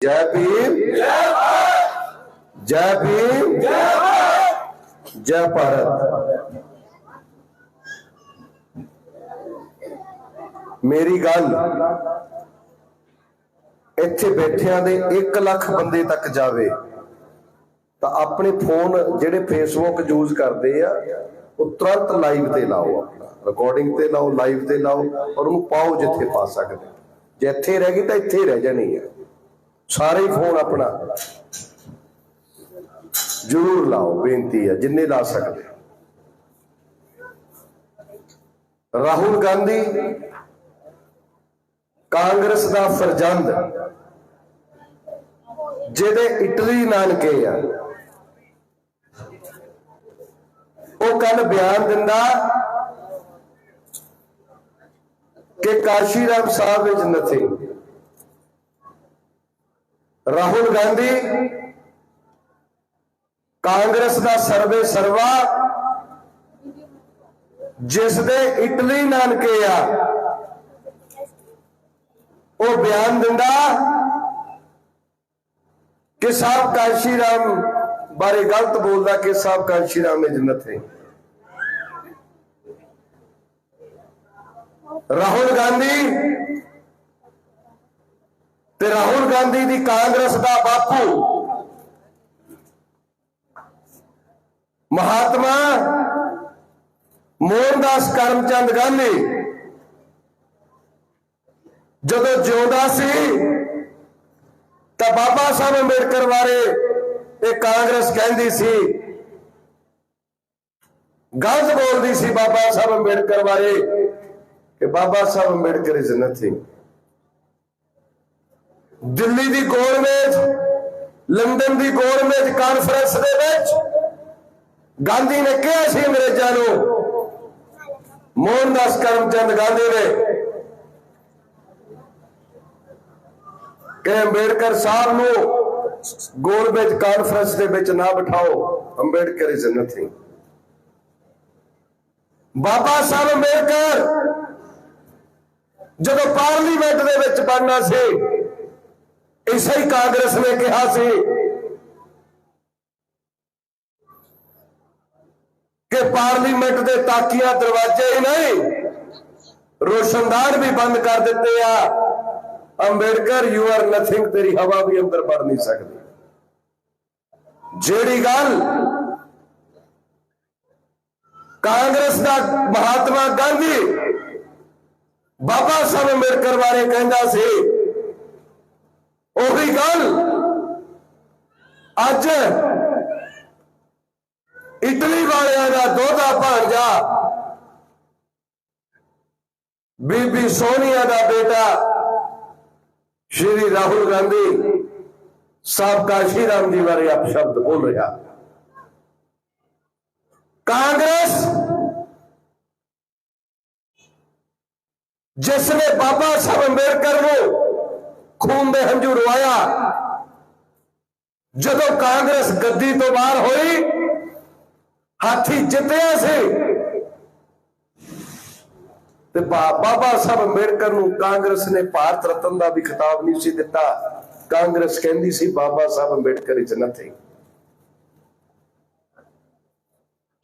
ਜੈ ਭੀਮ ਜੈ ਭੀਮ ਜੈ ਭਾਰਤ ਮੇਰੀ ਗੱਲ ਇੱਥੇ ਬੈਠਿਆਂ ਦੇ 1 ਲੱਖ ਬੰਦੇ ਤੱਕ ਜਾਵੇ ਤਾਂ ਆਪਣੇ ਫੋਨ ਜਿਹੜੇ ਫੇਸਬੁੱਕ ਯੂਜ਼ ਕਰਦੇ ਆ ਉਹ ਤੁਰੰਤ ਲਾਈਵ ਤੇ ਲਾਓ ਆਪਣਾ ਰਿਕਾਰਡਿੰਗ ਤੇ ਲਾਓ ਲਾਈਵ ਤੇ ਲਾਓ ਔਰ ਉਹਨੂੰ ਪਾਓ ਜਿੱਥੇ ਪਾ ਸਕਦੇ ਜੇ ਇੱਥੇ ਰਹਿ ਗਈ ਤਾਂ ਇੱਥੇ ਹੀ ਰਹਿ ਜਾਣੀ ਹੈ ਸਾਰੇ ਹੀ ਫੋਨ ਆਪਣਾ। ਜ਼ਰੂਰ ਲਾਓ, ਬੇਨਤੀ ਹੈ, ਜਿੰਨੇ ਲਾ ਸਕਦੇ ਰਾਹੁਲ ਗਾਂਧੀ, ਕਾਂਗਰਸ ਦਾ ਫਰਜ਼ੰਦ, ਜਿਹਦੇ ਇਟਲੀ ਨਾਨਕੇ ਆ। ਉਹ ਕੱਲ ਬਿਆਨ ਦਿੰਦਾ ਕਿ ਕਾਸ਼ੀ ਰਾਮ ਸਾਹਿਬ ਵਿੱਚ ਨਥਿੰਗ ਰਾਹੁਲ ਗਾਂਧੀ, ਕਾਂਗਰਸ ਦਾ ਸਰਵੇ ਸਰਵਾ, ਜਿਸ ਦੇ ਇਟਲੀ ਨਾਨਕੇ ਆ, ਉਹ ਬਿਆਨ ਦਿੰਦਾ ਕਿ ਸਾਹਿਬ ਕਾਸ਼ੀ ਰਾਮ ਬਾਰੇ ਗਲਤ ਬੋਲਦਾ ਕਿ ਸਾਹਿਬ ਕਾਸ਼ੀ ਰਾਮ ਵਿੱਚ ਨਥਿੰਗ ਰਾਹੁਲ ਗਾਂਧੀ ਤੇ ਰਾਹੁਲ ਗਾਂਧੀ ਦੀ ਕਾਂਗਰਸ ਦਾ ਬਾਪੂ। ਮਹਾਤਮਾ ਮੋਹਨਦਾਸ ਕਰਮਚੰਦ ਗਾਂਧੀ। ਜਦੋਂ ਜਿਉਂਦਾ ਸੀ, ਤਾਂ ਬਾਬਾ ਸਾਹਿਬ ਅੰਬੇਡਕਰ ਬਾਰੇ ਇਹ ਕਾਂਗਰਸ ਕਹਿੰਦੀ ਸੀ। ਗਲਤ ਬੋਲਦੀ ਸੀ ਬਾਬਾ ਸਾਹਿਬ ਅੰਬੇਡਕਰ ਬਾਰੇ ਕਿ ਬਾਬਾ ਸਾਹਿਬ ਅੰਬੇਡਕਰ ਇਜ਼ ਨਥਿੰਗ ਦਿੱਲੀ ਦੀ ਗੌਰਮੈਂਟ ਲੰਡਨ ਦੀ ਗੌਰਮੈਂਟ ਕਾਨਫਰੰਸ ਦੇ ਵਿੱਚ ਗਾਂਧੀ ਨੇ ਕਿਹਾ ਸੀ ਅੰਗਰੇਜ਼ਾਂ ਨੂੰ, ਮੋਹਨਦਾਸ ਕਰਮਚੰਦ ਗਾਂਧੀ ਨੇ ਕਿ ਅੰਬੇਡਕਰ ਸਾਹਿਬ ਨੂੰ ਗੌਰਮੈਂਟ ਕਾਨਫਰੰਸ ਦੇ ਵਿੱਚ ਨਾ ਬਿਠਾਓ, ਅੰਬੇਡਕਰ ਇਜ਼ ਨਥਿੰਗ ਬਾਬਾ ਸਾਹਿਬ ਅੰਬੇਡਕਰ ਜਦੋਂ ਪਾਰਲੀਮੈਂਟ ਦੇ ਵਿੱਚ ਬਣਨਾ ਸੀ ਇਸੇ ਹੀ ਕਾਂਗਰਸ ਨੇ ਕਿਹਾ ਸੀ ਕਿ ਪਾਰਲੀਮੈਂਟ ਦੇ ਤਾਕੀਆਂ ਦਰਵਾਜ਼ੇ ਹੀ ਨਹੀਂ, ਰੋਸ਼ਨਦਾਨ ਵੀ ਬੰਦ ਕਰ ਦਿੱਤੇ ਆ। ਅੰਬੇਡਕਰ ਯੂ ਆਰ ਨਥਿੰਗ ਤੇਰੀ ਹਵਾ ਵੀ ਅੰਦਰ ਵੜ ਨਹੀਂ ਸਕਦੀ। ਜਿਹੜੀ ਗੱਲ ਕਾਂਗਰਸ ਦਾ ਮਹਾਤਮਾ ਗਾਂਧੀ ਬਾਬਾ ਸਾਹਿਬ ਅੰਬੇਡਕਰ ਬਾਰੇ ਕਹਿੰਦਾ ਸੀ ਉਹੀ ਗੱਲ। ਅੱਜ ਇਟਲੀ ਵਾਲਿਆਂ ਦਾ ਦੋਦਾ ਭਾਂਜਾ ਬੀਬੀ ਸੋਨੀਆ ਦਾ ਬੇਟਾ ਸ਼੍ਰੀ ਰਾਹੁਲ ਗਾਂਧੀ ਸਾਬਕਾ ਸ਼੍ਰੀਰਾਮ ਜੀ ਬਾਰੇ ਆਪ ਸ਼ਬਦ ਬੋਲ ਰਿਹਾ। ਕਾਂਗਰਸ ਜਿਸ ਨੇ ਬਾਬਾ ਸਾਹਿਬ ਅੰਬੇਡਕਰ ਨੂੰ ਖੂਨ ਦੇ ਹੰਝੂ ਰਵਾਇਆ ਜਦੋਂ ਕਾਂਗਰਸ ਗੱਦੀ ਤੋਂ ਬਾਹਰ ਹੋਈ, ਹਾਥੀ ਜਿੱਤਿਆ ਸੀ। ਤੇ ਬਾਬਾ ਸਾਹਿਬ ਅੰਬੇਡਕਰ ਨੂੰ ਕਾਂਗਰਸ ਨੇ ਭਾਰਤ ਰਤਨ ਦਾ ਵੀ ਖਿਤਾਬ ਨਹੀਂ ਸੀ ਦਿੱਤਾ। ਕਾਂਗਰਸ ਕਹਿੰਦੀ ਸੀ, ਬਾਬਾ ਸਾਹਿਬ ਅੰਬੇਡਕਰ ਇਜ਼ ਨਥਿੰਗ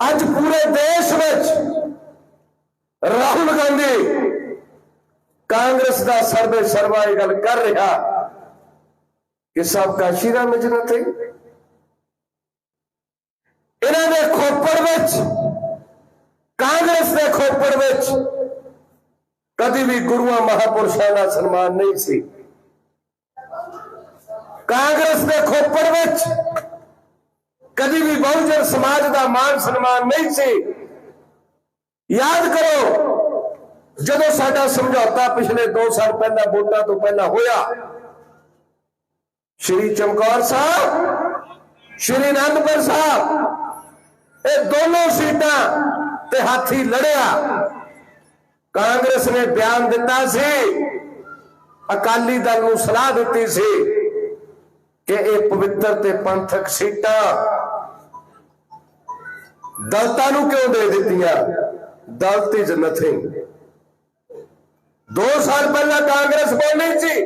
ਅੱਜ ਪੂਰੇ ਦੇਸ਼ ਵਿੱਚ ਰਾਹੁਲ ਗਾਂਧੀ ਕਾਂਗਰਸ ਦਾ ਸਰਵੇ ਸਰਵਾ ਇਹ ਗੱਲ ਕਰ ਰਿਹਾ ਕਿ ਸਭ ਕਾਸ਼ੀ ਰਾਮ ਵਿੱਚ ਇਹਨਾਂ ਦੇ ਖੋਪੜ ਵਿੱਚ, ਕਾਂਗਰਸ ਦੇ ਖੋਪੜ ਵਿੱਚ ਕਦੀ ਵੀ ਗੁਰੂਆਂ ਮਹਾਪੁਰਸ਼ਾਂ ਦਾ ਸਨਮਾਨ ਨਹੀਂ ਸੀ। ਕਾਂਗਰਸ ਦੇ ਖੋਪੜ ਵਿੱਚ ਕਦੀ ਵੀ ਬਹੁਜਨ ਸਮਾਜ ਦਾ ਮਾਨ ਸਨਮਾਨ ਨਹੀਂ ਸੀ। ਯਾਦ ਕਰੋ ਜਦੋਂ ਸਾਡਾ ਸਮਝੌਤਾ ਪਿਛਲੇ 2 ਸਾਲ ਪਹਿਲਾਂ ਵੋਟਾਂ ਤੋਂ ਪਹਿਲਾਂ ਹੋਇਆ, ਸ਼੍ਰੀ ਚਮਕੌਰ ਸਾਹਿਬ, ਸ਼੍ਰੀ ਅਨੰਦਪੁਰ ਸਾਹਿਬ, ਇਹ ਦੋਨੋਂ ਸੀਟਾਂ ਤੇ ਹਾਥੀ ਲੜਿਆ। ਕਾਂਗਰਸ ਨੇ ਬਿਆਨ ਦਿੱਤਾ ਸੀ, ਅਕਾਲੀ ਦਲ ਨੂੰ ਸਲਾਹ ਦਿੱਤੀ ਸੀ ਕਿ ਇਹ ਪਵਿੱਤਰ ਤੇ ਪੰਥਕ ਸੀਟਾਂ ਦਲਤਾਂ ਨੂੰ ਕਿਉਂ ਦੇ ਦਿੱਤੀਆਂ? ਦਲਤ ਇਜ਼ ਨਥਿੰਗ 2 ਸਾਲ ਪਹਿਲਾਂ ਕਾਂਗਰਸ ਬੋਲੀ ਸੀ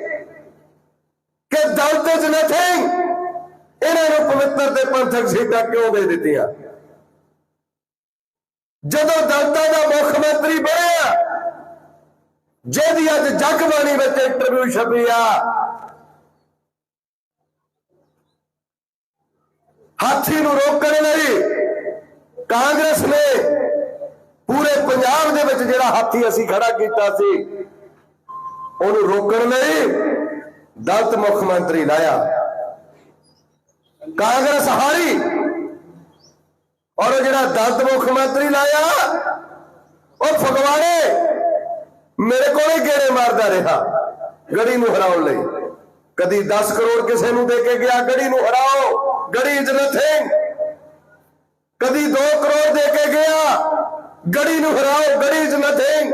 ਕਿ ਦਲਤ ਇਜ ਨਥਿੰਗ ਇਹਨਾਂ ਨੂੰ ਪਵਿੱਤਰ ਤੇ ਪੰਥਕ ਸੀਟਾਂ ਕਿਉਂ ਦੇ ਦਿੱਤੀਆਂ? ਜਦੋਂ ਦਲਤਾਂ ਦਾ ਮੁੱਖ ਮੰਤਰੀ ਬਣਿਆ, ਜਿਹਦੀ ਅੱਜ ਜਗਬਾਣੀ ਵਿੱਚ ਇੰਟਰਵਿਊ ਛਪੀ ਆ, ਹਾਥੀ ਨੂੰ ਰੋਕਣ ਲਈ ਕਾਂਗਰਸ ਨੇ ਪੂਰੇ ਪੰਜਾਬ ਦੇ ਵਿੱਚ ਜਿਹੜਾ ਹਾਥੀ ਅਸੀਂ ਖੜਾ ਕੀਤਾ ਸੀ ਉਹਨੂੰ ਰੋਕਣ ਲਈ ਦਲਤ ਮੁੱਖ ਮੰਤਰੀ ਲਾਇਆ। ਕਾਂਗਰਸ ਹਾਰੀ ਔਰ ਉਹ ਜਿਹੜਾ ਦਲਤ ਮੁੱਖ ਮੰਤਰੀ ਲਾਇਆ, ਉਹ ਫਗਵਾੜੇ ਮੇਰੇ ਕੋਲੇ ਗੇੜੇ ਮਾਰਦਾ ਰਿਹਾ ਗੜੀ ਨੂੰ ਹਰਾਉਣ ਲਈ। ਕਦੀ 10 ਕਰੋੜ ਕਿਸੇ ਨੂੰ ਦੇ ਕੇ ਗਿਆ, ਗੜੀ ਨੂੰ ਹਰਾਓ, ਗੜੀ ਇਜ਼ ਨਥਿੰਗ ਕਦੀ 2 ਕਰੋੜ ਦੇ ਕੇ ਗਿਆ, ਗੜੀ ਨੂੰ ਹਰਾਓ, ਗੜੀ ਇਜ਼ ਨਥਿੰਗ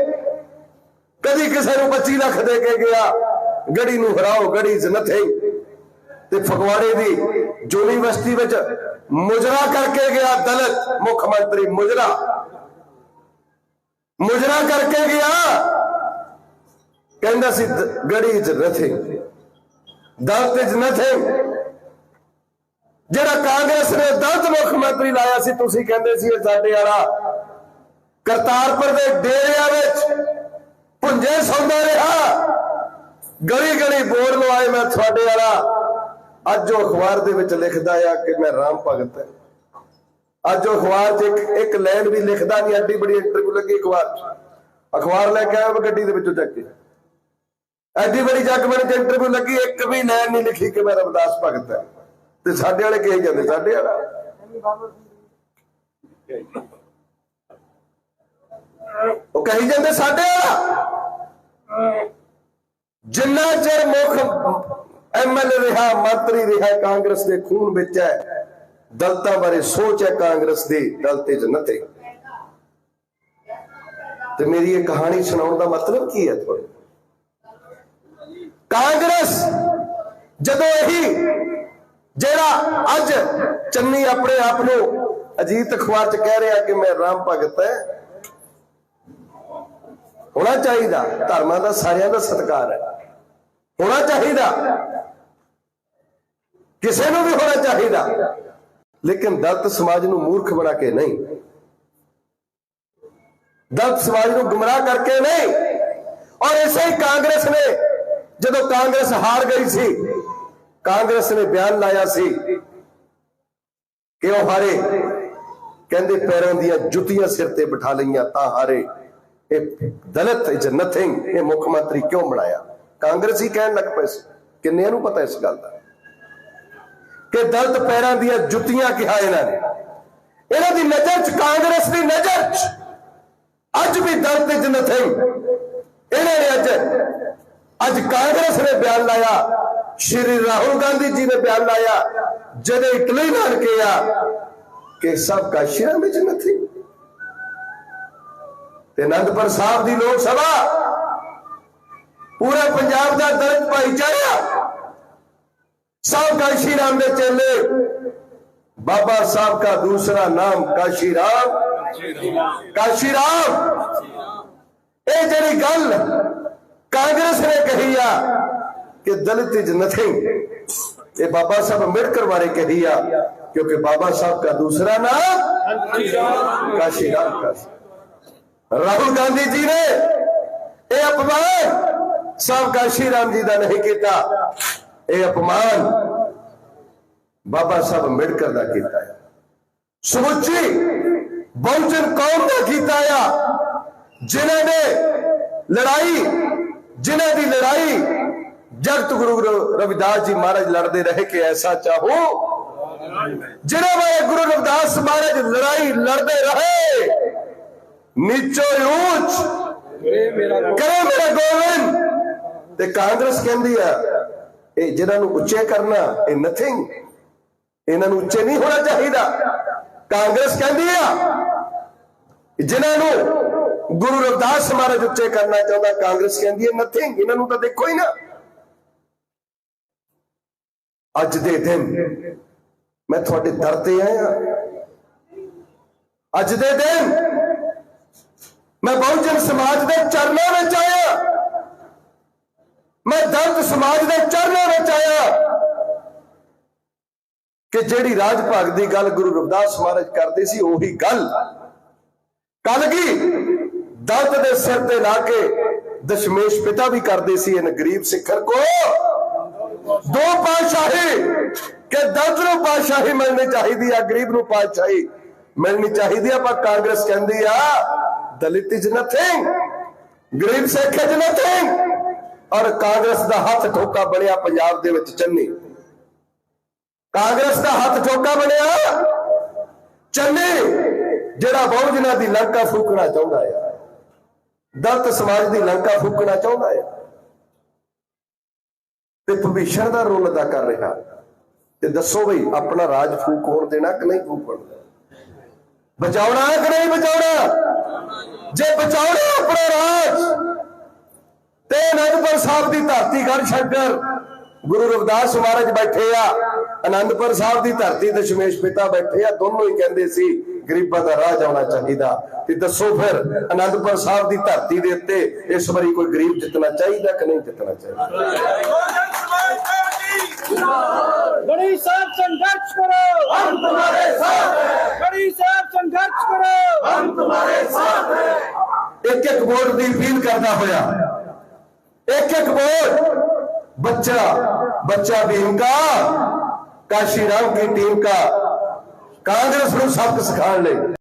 ਕਦੀ ਕਿਸੇ ਨੂੰ 25 ਲੱਖ ਦੇ ਕੇ ਗਿਆ, ਗੜੀ ਨੂੰ ਹਰਾਓ, ਗੜੀ ਇਜ਼ ਨਥਿੰਗ ਤੇ ਫਗਵਾੜੇ ਦੀ ਯੂਨੀਵਰਸਿਟੀ ਵਿੱਚ ਮੁਜਰਾ ਕਰਕੇ ਗਿਆ ਦਲਿਤ ਮੁੱਖ ਮੰਤਰੀ ਮੁਜਰਾ। ਮੁਜਰਾ ਕਰਕੇ ਗਿਆ, ਕਹਿੰਦਾ ਸੀ ਗੜੀ is nothing Dalit is nothing ਜਿਹੜਾ ਕਾਂਗਰਸ ਨੇ ਦਲਤ ਮੁੱਖ ਮੰਤਰੀ ਲਾਇਆ ਸੀ, ਤੁਸੀਂ ਕਹਿੰਦੇ ਸੀ ਸਾਡੇ ਵਾਲਾ ਕਰਤਾਰਪੁਰ ਦੇ ਡੇਰਿਆਂ ਵਿੱਚ ਪੁੰਜੇ ਸੌਂਦਾ ਰਿਹਾ, ਗਲੀ ਗਲੀ ਬੋਰਡ ਲਵਾਏ ਮੈਂ ਤੁਹਾਡੇ ਵਾਲਾ, ਅੱਜ ਉਹ ਅਖਬਾਰ ਦੇ ਵਿੱਚ ਲਿਖਦਾ ਆ ਕਿ ਮੈਂ ਰਾਮ ਭਗਤ ਹਾਂ। ਅੱਜ ਉਹ ਅਖਬਾਰ 'ਚ ਇੱਕ ਲਾਈਨ ਵੀ ਲਿਖਦਾ ਨਹੀਂ, ਐਡੀ ਬੜੀ ਇੰਟਰਵਿਊ ਲੱਗੀ ਅਖਬਾਰ 'ਚ। ਅਖਬਾਰ ਲੈ ਕੇ ਆਇਆ ਮੈਂ ਗੱਡੀ ਦੇ ਵਿੱਚੋਂ ਚੱਕ ਕੇ। ਐਡੀ ਬੜੀ ਜਗਮਣ 'ਚ ਇੰਟਰਵਿਊ ਲੱਗੀ, ਇੱਕ ਵੀ ਲਾਈਨ ਨਹੀਂ ਲਿਖੀ ਕਿ ਮੈਂ ਰਵਿਦਾਸ ਭਗਤ ਹਾਂ। ਤੇ ਸਾਡੇ ਵਾਲੇ ਕਹੀ ਜਾਂਦੇ? ਸਾਡੇ ਵਾਲਾ। ਉਹ ਕਹੀ ਜਾਂਦੇ ਸਾਡੇ ਵਾਲਾ? ਜਿੰਨਾ ਚਿਰ ਮੁੱਖ ਐਮਐਲਏ ਰਿਹਾ, ਮੰਤਰੀ ਰਿਹਾ, ਕਾਂਗਰਸ ਦੇ ਖੂਨ ਵਿੱਚ ਹੈ, ਦਲਤਾਂ ਬਾਰੇ ਸੋਚ ਹੈ ਕਾਂਗਰਸ ਦੀ, ਦਲਤੇ ਜਨਤੇ ਤੇ ਮੇਰੀ ਇਹ ਕਹਾਣੀ ਸੁਣਾਉਣ ਦਾ ਮਤਲਬ ਕੀ ਹੈ ਤੁਹਾਨੂੰ ਕਾਂਗਰਸ ਜਦੋਂ ਇਹੀ ਜਿਹੜਾ ਅੱਜ ਚੰਨੀ ਆਪਣੇ ਆਪ ਨੂੰ ਅਜੀਤ ਅਖਬਾਰ ਚ ਕਹਿ ਰਿਹਾ ਕਿ ਮੈਂ ਰਾਮ ਭਗਤ ਹੈ ਹੋਣਾ ਚਾਹੀਦਾ। ਧਰਮਾਂ ਦਾ ਸਾਰਿਆਂ ਦਾ ਸਤਿਕਾਰ ਹੈ। ਹੋਣਾ ਚਾਹੀਦਾ। ਕਿਸੇ ਨੂੰ ਵੀ ਹੋਣਾ ਚਾਹੀਦਾ। ਲੇਕਿਨ ਦਲਤ ਸਮਾਜ ਨੂੰ ਮੂਰਖ ਬਣਾ ਕੇ ਨਹੀਂ। ਦਲਤ ਸਮਾਜ ਨੂੰ ਗੁੰਮਰਾਹ ਕਰਕੇ ਨਹੀਂ। ਔਰ ਇਸੇ ਹੀ ਕਾਂਗਰਸ ਨੇ, ਜਦੋਂ ਕਾਂਗਰਸ ਹਾਰ ਗਈ ਸੀ, ਕਾਂਗਰਸ ਨੇ ਬਿਆਨ ਲਾਇਆ ਸੀ ਕਿ ਉਹ ਹਾਰੇ। ਕਹਿੰਦੇ ਪੈਰਾਂ ਦੀਆਂ ਜੁੱਤੀਆਂ ਸਿਰ ਤੇ ਬਿਠਾ ਲਈਆਂ, ਤਾਂ ਹਾਰੇ। ਇਹ ਦਲਿਤ ਇਜ਼ ਨਥਿੰਗ ਇਹ ਮੁੱਖ ਮੰਤਰੀ ਕਿਉਂ ਬਣਾਇਆ? ਕਾਂਗਰਸੀ ਕਹਿਣ ਲੱਗ ਪਏ ਸੀ। ਕਿੰਨਿਆਂ ਨੂੰ ਪਤਾ ਇਸ ਗੱਲ ਦਾ? ਕਿ ਦਲਤ ਪੈਰਾਂ ਦੀਆਂ ਜੁੱਤੀਆਂ ਕਿਹਾ ਇਹਨਾਂ ਨੇ। ਇਹਨਾਂ ਦੀ ਨਜ਼ਰ 'ਚ ਕਾਂਗਰਸ ਦੀ ਨਜ਼ਰ 'ਚ। ਅੱਜ ਵੀ ਦਲਤ ਇਜ਼ ਨਥਿੰਗ ਇਹਨਾਂ ਨੇ ਅੱਜ ਅੱਜ ਕਾਂਗਰਸ ਨੇ ਬਿਆਨ ਲਾਇਆ। ਸ਼੍ਰੀ ਰਾਹੁਲ ਗਾਂਧੀ ਜੀ ਨੇ ਬਿਆਨ ਲਾਇਆ। ਜਦੋਂ ਇਟਲੀ ਨਾਲ ਕਿਹਾ ਕਿ ਸਭ ਕਾਸ਼ੀਆਂ ਵਿੱਚ ਨਥਿੰਗ ਤੇ ਅਨੰਦਪੁਰ ਸਾਹਿਬ ਦੀ ਲੋਕ ਸਭਾ। ਪੂਰੇ ਪੰਜਾਬ ਦਾ ਦਲਿਤ ਭਾਈਚਾਰਾ। ਸਭ ਕਾਸ਼ੀ ਰਾਮ ਦੇ ਚੇਲੇ। ਬਾਬਾ ਸਾਹਿਬ ਦਾ ਦੂਸਰਾ ਨਾਮ ਕਾਸ਼ੀ ਰਾਮ। ਕਾਸ਼ੀ ਰਾਮ। ਇਹ ਜਿਹੜੀ ਗੱਲ ਕਾਂਗਰਸ ਨੇ ਕਹੀ ਆ ਕਿ ਦਲਿਤ ਇਜ਼ ਨਥਿੰਗ ਇਹ ਬਾਬਾ ਸਾਹਿਬ ਅੰਬੇਡਕਰ ਬਾਰੇ ਕਹੀ ਆ ਕਿਉਂਕਿ ਬਾਬਾ ਸਾਹਿਬ ਦਾ ਦੂਸਰਾ ਨਾਮ ਕਾਸ਼ੀ ਰਾਮ ਕਾਸ਼ੀ ਰਾਹੁਲ ਗਾਂਧੀ ਜੀ ਨੇ ਇਹ ਅਪਮਾਨ ਸਾਹਿਬ ਕਾਸ਼ੀ ਰਾਮ ਜੀ ਦਾ ਨਹੀਂ ਕੀਤਾ। ਇਹ ਅਪਮਾਨ ਬਾਬਾ ਸਾਹਿਬ ਅੰਬੇਡਕਰ ਦਾ ਕੀਤਾ ਹੈ। ਸਮੁੱਚੀ ਬਹੁਜਨ ਕੌਮ ਦਾ ਕੀਤਾ ਆ, ਜਿਨ੍ਹਾਂ ਨੇ ਲੜਾਈ, ਜਿਨ੍ਹਾਂ ਦੀ ਲੜਾਈ ਜਗਤ ਗੁਰੂ ਰਵਿਦਾਸ ਜੀ ਮਹਾਰਾਜ ਲੜਦੇ ਰਹੇ ਕਿ ਐਸਾ ਚਾਹੋ, ਜਿਨ੍ਹਾਂ ਵਾਲੇ ਗੁਰੂ ਰਵਿਦਾਸ ਮਹਾਰਾਜ ਲੜਾਈ ਲੜਦੇ ਰਹੇ। ਨੀਚੋ ਉੱਚ। ਕਰੇ ਮੇਰਾ ਗੋਬਿੰਦ। ਤੇ ਕਾਂਗਰਸ ਕਹਿੰਦੀ ਆ ਇਹ ਜਿਹਨਾਂ ਨੂੰ ਉੱਚੇ ਕਰਨਾ ਇਹ ਨਥਿੰਗ ਇਹਨਾਂ ਨੂੰ ਉੱਚੇ ਨਹੀਂ ਹੋਣਾ ਚਾਹੀਦਾ। ਕਾਂਗਰਸ ਕਹਿੰਦੀ ਆ ਜਿਨ੍ਹਾਂ ਨੂੰ ਗੁਰੂ ਰਵਿਦਾਸ ਮਹਾਰਾਜ ਉੱਚੇ ਕਰਨਾ ਚਾਹੁੰਦਾ ਕਾਂਗਰਸ ਕਹਿੰਦੀ ਹੈ ਨਥਿੰਗ ਇਹਨਾਂ ਨੂੰ ਤਾਂ ਦੇਖੋ ਹੀ ਨਾ। ਅੱਜ ਦੇ ਦਿਨ ਮੈਂ ਤੁਹਾਡੇ ਦਰ ਤੇ ਆਇਆ। ਅੱਜ ਦੇ ਦਿਨ ਮੈਂ ਬਹੁਜਨ ਸਮਾਜ ਦੇ ਚਰਨਾਂ ਵਿੱਚ ਆਇਆ। ਮੈਂ ਦਲਿਤ ਸਮਾਜ ਦੇ ਚਰਨਾਂ ਵਿੱਚ ਆਇਆ। ਕਿ ਜਿਹੜੀ ਰਾਜ ਭਾਗ ਦੀ ਗੱਲ ਗੁਰੂ ਰਵਿਦਾਸ ਮਹਾਰਾਜ ਕਰਦੇ ਸੀ, ਉਹੀ ਗੱਲ। ਕੱਲ ਕੀ? ਦਲਿਤ ਦੇ ਸਿਰ ਤੇ ਲਾ ਕੇ ਦਸ਼ਮੇਸ਼ ਪਿਤਾ ਵੀ ਕਰਦੇ ਸੀ, ਇਹਨ ਗਰੀਬ ਸਿੱਖਰ ਕੋ। ਦੋ ਪਾਤਸ਼ਾਹੀ, ਕਿ ਦਰਦ ਨੂੰ ਪਾਤਸ਼ਾਹੀ ਮਿਲਣੀ ਚਾਹੀਦੀ ਆ, ਗਰੀਬ ਨੂੰ ਪਾਤਸ਼ਾਹੀ ਮਿਲਣੀ ਚਾਹੀਦੀ ਆ, ਪਰ ਕਾਂਗਰਸ ਕਹਿੰਦੀ ਆ ਦਲਿਤ ਇਜ਼ ਨਥਿੰਗ ਗਰੀਬ ਸਿੱਖ ਇਜ਼ ਨਥਿੰਗ ਔਰ ਕਾਂਗਰਸ ਦਾ ਹੱਥ ਠੋਕਾ ਬਣਿਆ ਪੰਜਾਬ ਦੇ ਵਿੱਚ ਚੰਨੀ। ਕਾਂਗਰਸ ਦਾ ਹੱਥ ਠੋਕਾ ਬਣਿਆ ਚੰਨੀ, ਜਿਹੜਾ ਬਹੁਜਨਾਂ ਦੀ ਲੰਕਾ ਫੂਕਣਾ ਚਾਹੁੰਦਾ ਆ। ਦਲਤ ਸਮਾਜ ਦੀ ਲੰਕਾ ਫੂਕਣਾ ਚਾਹੁੰਦਾ ਆ। ਤੇ ਭਵਿਸ਼ਣ ਦਾ ਰੋਲ ਅਦਾ ਕਰ ਰਿਹਾ। ਤੇ ਦੱਸੋ ਬਈ, ਆਪਣਾ ਰਾਜ ਫੂਕ ਹੋਣ ਦੇਣਾ ਕਿ ਨਹੀਂ ਫੂਕਣ ਬਚਾਉਣਾ ਹੈ ਕਿ ਬਚਾਉਣਾ? ਜੇ ਬਚਾਉਣਾ ਆਪਣਾ ਰਾਜ, ਤੇ ਅਨੰਦਪੁਰ ਸਾਹਿਬ ਦੀ ਧਰਤੀ ਘਰ ਸ਼ੰਕਰ ਗੁਰੂ ਰਵਿਦਾਸ ਮਹਾਰਾਜ ਬੈਠੇ ਆ। ਅਨੰਦਪੁਰ ਸਾਹਿਬ ਦੀ ਧਰਤੀ ਤੇ ਸ਼ਮੇਸ਼ ਪਿਤਾ ਬੈਠੇ ਆ, ਦੋਨੋਂ ਹੀ ਕਹਿੰਦੇ ਸੀ, ਗਰੀਬਾਂ ਦਾ ਰਾਜ ਆਉਣਾ ਚਾਹੀਦਾ। ਤੇ ਦੱਸੋ ਫਿਰ, ਅਨੰਦਪੁਰ ਸਾਹਿਬ ਦੀ ਧਰਤੀ ਦੇ ਉੱਤੇ ਇਸ ਵਾਰੀ ਕੋਈ ਗਰੀਬ ਜਿੱਤਣਾ ਚਾਹੀਦਾ ਕਿ ਨਹੀਂ ਜਿੱਤਣਾ ਚਾਹੀਦਾ? صاحب کرو۔ ہم تمہارے ساتھ ہیں۔ صاحب کرو۔ ہم تمہارے ساتھ ہیں۔ ایک ایک ووٹ دی اپیل کرنا ہویا۔ ایک ایک ووٹ۔ بچہ بچہ بھی کا کاشی رام کی ٹیم کا۔ کانگریس کو سبق سکھان لے